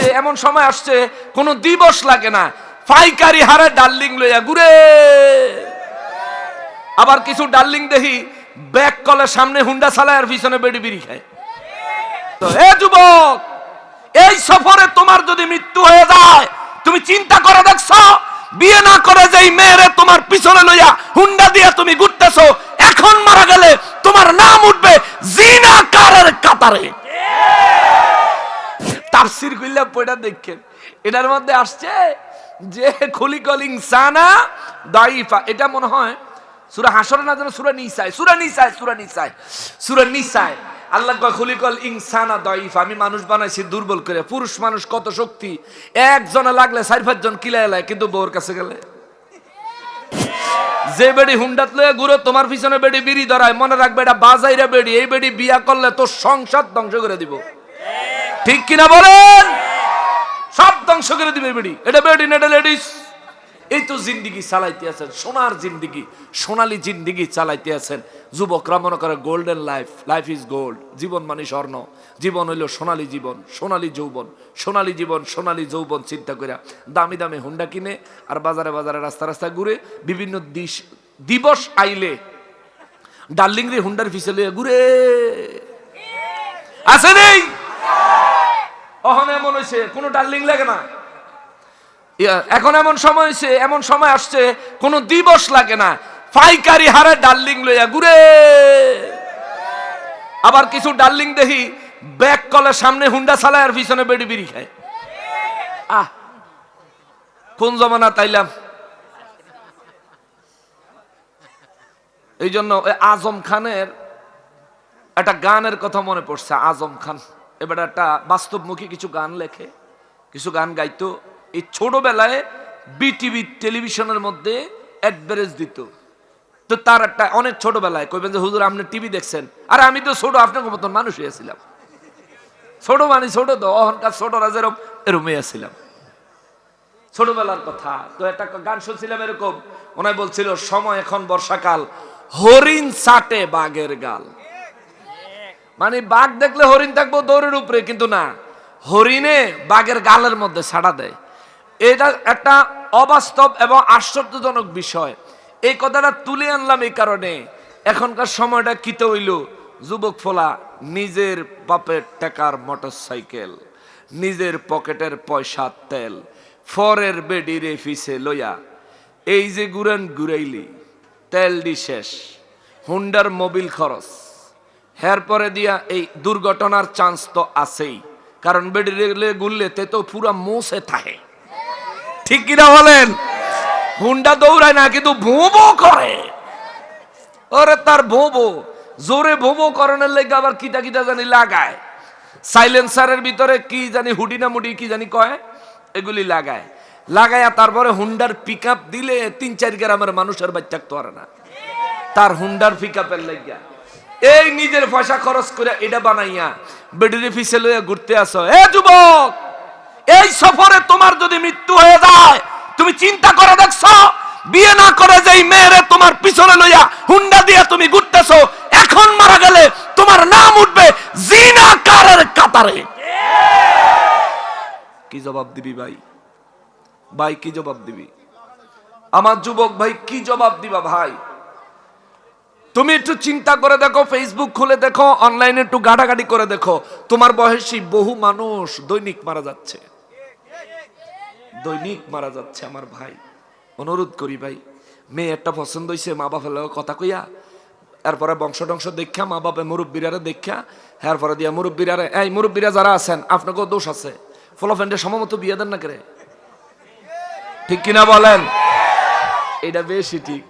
হয়েছে এমন সময় আসছে, কোনো দিবস লাগে না। পাইকারি হারে ডার্লিং লইয়া ঘুরে। আবার কিছু ডার্লিং দেখি ব্যাক কলের সামনে হুন্ডা চালায় পিছনে বেড়ি বিড়ি খায়। এ যুবক, এই সফরে তোমার যদি মৃত্যু হয়ে যায়, তুমি চিন্তা করে দেখছ, বিয়ে না করে যেই মেয়েরে তোমার পিছনে লইয়া হুন্ডা দিয়ে তুমি ঘুরতেছো, এখন মারা গেলে তোমার নাম উঠবে জিনা কারের কাতারে। এটার মধ্যে আসছে যে কলিং সানা দাইফা এটা মনে হয় সুরা হাসরে না যেন সুরা নিসায়। সুরা নিসায় সুরা নিসায় সুরা নিসায়। আল্লাহ ইনসানা আমি মানুষ বানাইছি দুর্বল করে। পুরুষ মানুষ কত শক্তি। একজনে লাগলে চার পাঁচজন কিলা এলায় কিন্তু বউর কাছে গেলে। যে বেডি হুন্ডাত লয়ে ঘুরো, তোমার পিছনে বেডি বিড়ি ধরায়, মনে রাখবে এটা বাজাইরা বেডি। এই বেডি বিয়া করলে তোর সংসার ধ্বংস করে দিব। ঠিক কিনা বলেন? ধ্বংস করে দিবে বেডি। এটা বেডি না এটা লেডিস। এই তো জিন্দিগি চালাইতে আছেন, সোনার জিন্দিগি, সোনালি জিন্দিগি চালাইতে আছেন। যুবকরা মনে করে golden life life is gold জীবন মানে স্বর্ণ। জীবন হইল সোনালী জীবন, সোনালী যৌবন, সোনালী জীবন, সোনালী যৌবন চিন্তা করে দামি দামি হুন্ডা কিনে আর বাজারে বাজারে রাস্তা রাস্তা ঘুরে বিভিন্ন দিশ, দিবস আইলে ডার্লিং রে হুন্ডার ফিসে লইয়া ঘুরে। আছে নেই? অহন এমন হয়েছে কোনো ডার্লিং লাগে না। এখন এমন সময় হয়েছে এমন সময় আসছে, কোনো দিবস লাগে না। পাইকারি হারে ডার্লিং লইয়া ঘুরে। আবার কিছু ডার্লিং দেখি ব্যাক কলের সামনে হুন্ডা চালায় আর পিছনে বেড়ি বিড়ি খায়। আহ, কোন জমানা তাইলাম? এই জন্য আজম খানের একটা গানের কথা মনে পড়ছে, আজম খান। এবার একটা বাস্তবমুখী কিছু গান লেখে, কিছু গান গাইতো। এই ছোটবেলায় বিটিভি টেলিভিশনের মধ্যে অ্যাডভারেজ দিত। তো তার একটা অনেক ছোটবেলায় কইবেন যে, হুজুর, আপনি টিভি দেখছেন? আর আমি তো ছোট, আপনার মতন মানুষ হয়েছিলাম ছোট মানে ছোট তো, অহংকার ছোটরা যেরকম এরমই আছিলাম। ছোটবেলার কথা, তো একটা গান শুনছিলাম এরকম ওনায় বলছিল, সময় এখন বর্ষাকাল, হরিণ চাটে বাঘের গাল। মানে বাঘ দেখলে হরিণ থাকব দৌড়ের উপরে, কিন্তু না, হরিণে বাঘের গালের মধ্যে ছাড়া দেয়। এটা একটা অবাস্তব এবং আশ্চর্যজনক বিষয়। এই কথাটা তুলে আনলাম এই কারণে। এখনকার সময়টা কিতে হইল? যুবক ফোলা, নিজের বাপের টাকার মোটর সাইকেল নিজের পকেটের পয়সা তেল, ফরের বেডি রে ফিসে লইয়া, এই যে গুরেন গুরাইলি তেল দি শেষ, হুন্ডার মোবিল খরচ। হের পরে দিয়া এই দুর্ঘটনার চান্স তো আছেই, কারণ বেডি রেলে গুললে তে তো পুরা মোসে থাকে ঠিক কিনা বলেন? হুন্ডা দৌড়ায় না, কিন্তু ভোঁবো করে। ওরে তার ভোঁবো জোরে ভোঁবো করণের লেগে আবার কিটা কিটা জানি লাগায়। সাইলেন্সারের ভিতরে কি জানি হুডি না মুডি কি জানি কয়, এগুলি লাগায়। লাগায়া তারপরে হুন্ডার পিক দিলে তিন চার গ্রামের মানুষের বাচ্চা পারে না। তার হুন্ডার পিক আপের লাগিয়া এই নিজের পয়সা খরচ করে এটা বানাইয়া বেডি ফিসে লইয়া ঘুরতে আসো। এ যুবক, এই সফরে তোমার যদি মৃত্যু হয়ে যায়, তুমি চিন্তা করে দেখছ, বিয়ে না করে যেই মেয়েরে তোমার পিছনে লইয়া হুন্ডা দিয়ে তুমি ঘুরতেছো, এখন মারা গেলে তোমার নাম উঠবে জিনা কারের কাতারে। কি জবাব দিবি ভাই? ভাই, কি জবাব দিবি? আমার যুবক ভাই, কি জবাব দিবা ভাই? তুমি একটু চিন্তা করে দেখো ফেসবুক খুলে দেখো অনলাইনে একটু গাড়াগাড়ি করে দেখো। তোমার বয়সী বহু মানুষ দৈনিক মারা যাচ্ছে। দৈনিক মারা যাচ্ছে আমার ভাই। অনুরোধ করি ভাই, মেয়ে একটা পছন্দ হয়েছে মা বাপের কথা কইয়া, এরপরে বংশ টংশ দেখা মা বাপে মুরব্বীরারে দেখা এরপরে দিয়া মুরব্বীরারে, এই মুরব্বীরা যারা আছেন, আপনাকেও দোষ আছে। ফলাফেন্ডের সময়মতো বিয়ে দেন না করে ঠিক কিনা বলেন? এটা বেশি ঠিক।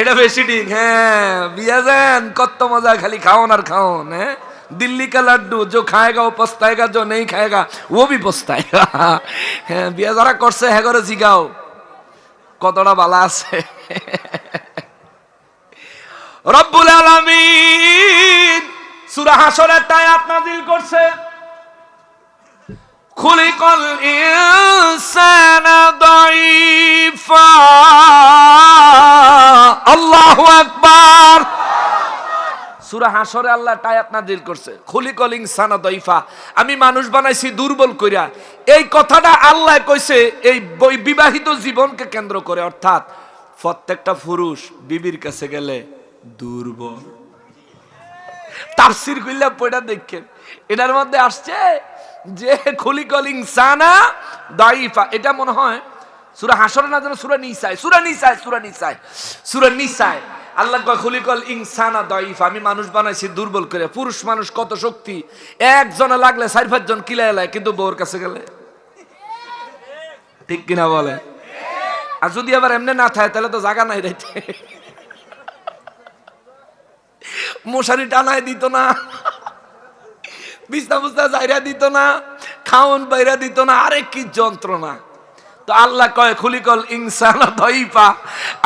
এটা বেশি ঠিক হ্যাঁ বিয়া যান কত মজা, খালি খাওন আর খাওন হ্যাঁ? दिल्ली का लड्डू जो खाएगा वो पछताएगा जो नहीं खाएगा वो भी पछताएगा হ্যাঁ বিয়া যারা করছে হ্যাঁ করে জিগাও কতটা বালা আছে রব্বুল আলামিন সূরা হাসরের আয়াত নাযিল করছে খুলিকল ইনসানা সুরা হাসরে আল্লাহ টায়াত নাজিল করছে, খুলি কলিং সানা দইফা আমি মানুষ বানাইছি দুর্বল কইরা এই কথাটা আল্লাহ কইছে এই বিবাহিত জীবনকে কেন্দ্র করে, অর্থাৎ প্রত্যেকটা পুরুষ বিবির কাছে গেলে দুর্বল। তাফসির কইলা পয়টা দেখেন, এটার মধ্যে আসছে যে খুলি কলিং সানা দাইফা এটা মনে হয় সুরা হাসরে না যেন সুরা নিসায় সুরা নিসায় সুরা নিসায় সুরা নিসায়। আল্লাহ কয় খুলি কল ইনসানা দাইফা আমি মানুষ বানাইছি দুর্বল করে। পুরুষ মানুষ কত শক্তি? একজনে লাগলে চার পাঁচজন কিলাই এলায় কিন্তু বউর কাছে গেলে। ঠিক কিনা বলে? আর যদি আবার এমনি না থাকে, তাহলে তো জায়গা নাই রাইতে। মশারি টানায় দিত না। বিছনা বুছনা জায়রা দিত না। খাওন বাইরা দিত না। আরে কি যন্ত্রণা। তো আল্লাহ কয়, খুলিকল ইনসান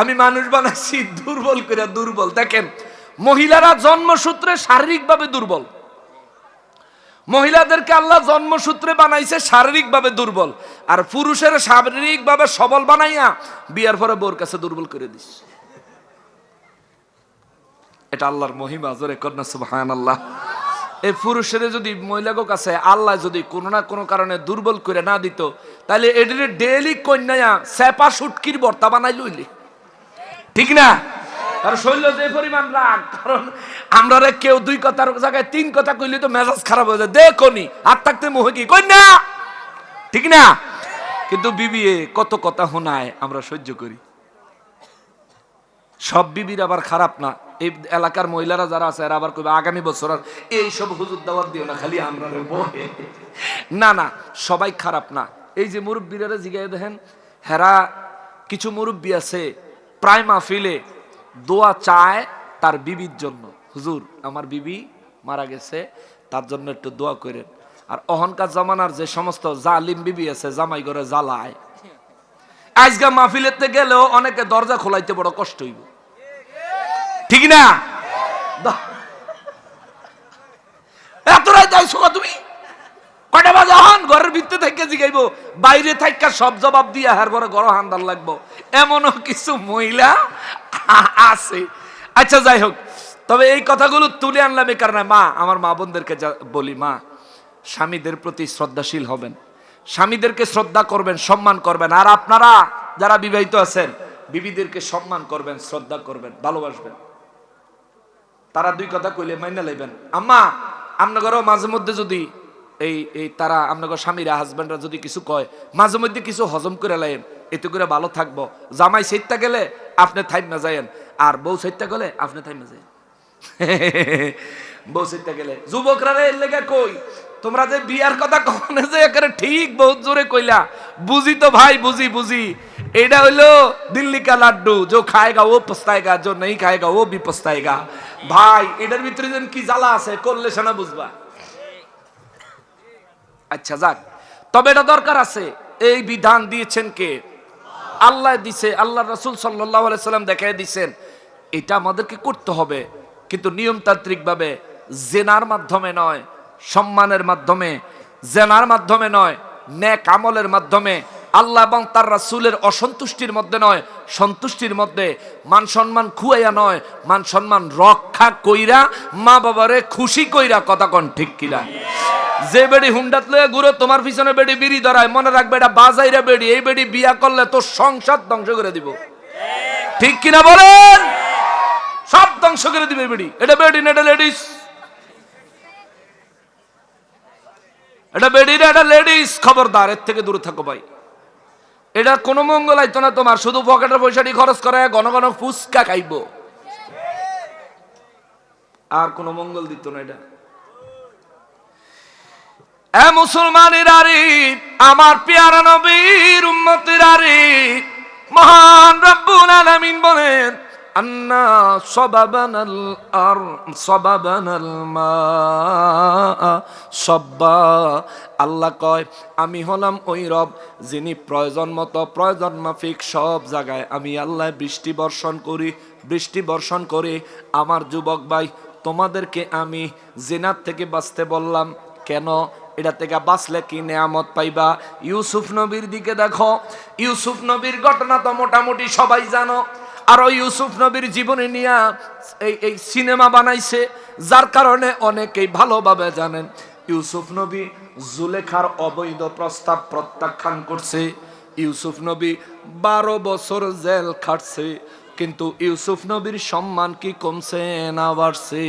আমি মানুষ বানাইছি দুর্বল করে দুর্বল। দেখেন, মহিলারা জন্মসূত্রে শারীরিকভাবে দুর্বল। মহিলাদেরকে আল্লাহ জন্মসূত্রে বানাইছে শারীরিকভাবে দুর্বল। আর পুরুষের শারীরিকভাবে সবল বানাইয়া বিয়ার পরে বোর কাছে দুর্বল করে দিস। এটা আল্লাহর মহিমা, জোরে কন্যা সুবহান আল্লাহ এই পুরুষের যদি মহিলাগো কাছে আল্লাহ যদি কোনো না কোনো কারণে দুর্বল করে না দিত, তাহলে এটির ডেলি কন্যা সেপা সুটকির বর্তা বানাই লইলি। ঠিক না? যে কেউ দুই তিন কথা কইলে তো মেজাজ যায়। কি? কন্যা! ঠিক না? কিন্তু বিবিএ কত কথা শোনায়, আমরা সহ্য করি। সব বিবির আবার খারাপ না। এই এলাকার মহিলারা যারা আছে আবার কইবে, আগামী বছর আর এই সব হুজুর দাওয়াত দিও না, খালি আমরা না না, সবাই খারাপ না। এই যে মুরব্বীরা জিগাই দেখেন, হেরা কিছু মুরব্বী আছে, প্রায় মাহফিলে দোয়া চায় তার বিবির জন্য। হুজুর, আমার বিবি মারা গেছে, তার জন্য একটু দোয়া করেন। আর অহংকার জামানার যে সমস্ত জালিম বিবি আছে জামাই করে জ্বালায়। আজকে মাহফিলেতে গেলেও অনেকে দরজা খোলাইতে বড় কষ্ট হইব। ঠিক না? তুমি? কয়টা বাজে? হন ঘরের ভিতরে জিগাইবো। বাইরে সব জবাব দিয়ে হার গড় হান্দার লাগবো। এমনও কিছু মহিলা আছে। আচ্ছা যাই হোক। তবে এই কথাগুলো তুলে আনলাম এই কারণে। মা, আমার মা বোনদেরকে বলি, মা, স্বামীদের প্রতি শ্রদ্ধাশীল হবেন। স্বামীদেরকে শ্রদ্ধা করবেন, সম্মান করবেন। আর আপনারা যারা বিবাহিত আছেন, বিবিদেরকে সম্মান করবেন, শ্রদ্ধা করবেন, ভালোবাসবেন। তারা দুই কথা কইলে মাইনে লাইবেন। আম্মা আপনাদেরও মাঝে মধ্যে যদি এই এই তারা আপনাদের স্বামীরা হাজব্যান্ডরা যদি কিছু কয়, মাঝে মধ্যে কিছু হজম করে লাইন এতে করে ভালো থাকব। জামাই সেইটা গেলে আপনি থাইমা যায়েন, আর বউ সেইটা গেলে আপনি থাইমা যায়েন। বউ সেইটা গেলে। যুবকরা এর লেগে কই? তোমরা যে বিয়ার কথা কখনো যে, একেবারে ঠিক বহুত জোরে কইলা। বুঝি তো ভাই, বুঝি বুঝি। এটা হইল দিল্লি কা লাড্ডু, যে খায়গা ও পস্তায়গা, যে নেই খায়গা ও বি পস্তায়গা ভাই, এটার ভিতরে যেন কি জ্বালা আছে, করলে সেনা বুঝবা। আচ্ছা যাক। তবে এটা দরকার আছে। এই বিধান দিয়েছেন কে? আল্লাহ দিছে আল্লাহ রসুল সাল্লাম দেখাই দিছেন, এটা আমাদেরকে করতে হবে। কিন্তু নিয়মতান্ত্রিক ভাবে জেনার মাধ্যমে নয়, সম্মানের মাধ্যমে, জেনার মাধ্যমে নয়, ন্যাক আমলের মাধ্যমে আল্লাহ এবং তার রাসূলের অসন্তুষ্টির মধ্যে নয়, সন্তুষ্টির মধ্যে মান সম্মান খুয়াইয়া নয়, মান সম্মান রক্ষা কইরা মা বাবারে খুশি কইরা কথা কন, ঠিক কিনা যে বেডি হুন্ডাত লয়ে ঘুরো, তোমার পিছনে বেডি বিড়ি ধরায়, মনে রাখবে এটা বাজাইরা বেডি, এই বেডি বিয়া করলে তোর সংসার ধ্বংস করে দিব। ঠিক কিনা বলেন? সব ধ্বংস করে দিবে বেডি। এটা বেডি না, এটা লেডিস। এটা বেডি না, এটা লেডিস। খবরদার, এর থেকে দূরে থাকো ভাই। এটা কোন মঙ্গল আইতো না তোমার, শুধু পকেটের পয়সাটি খরচ করে, ঘন ঘন ফুচকা খাইব। আর কোন মঙ্গল দিত না এটা। এ মুসলমানের আরে, আমার পেয়ারা নবীর উম্মতের আরে, মহান রব্বুল আলামিন বলেন আর সব্বা। আল্লাহ কয়, আমি হলাম ওই রব যিনি প্রয়োজন মতো প্রয়োজন মাফিক সব জায়গায় আমি আল্লাহ বৃষ্টি বর্ষণ করি, বৃষ্টি বর্ষণ করে আমার যুবক ভাই, তোমাদেরকে আমি জেনার থেকে বাঁচতে বললাম। কেন? এটা থেকে বাঁচলে কি নেয়ামত পাইবা? ইউসুফ নবীর দিকে দেখো, ইউসুফ নবীর ঘটনা তো মোটামুটি সবাই জানো। আর ওই ইউসুফ নবীর জীবনে নিয়ে এই এই সিনেমা বানাইছে, যার কারণে অনেকেই ভালোভাবে জানেন। ইউসুফ নবী জুলেখার অবৈধ প্রস্তাব প্রত্যাখ্যান করছে। ইউসুফ নবী বারো বছর জেল খাটছে, কিন্তু ইউসুফ নবীর সম্মান কি কমছে না বাড়ছে?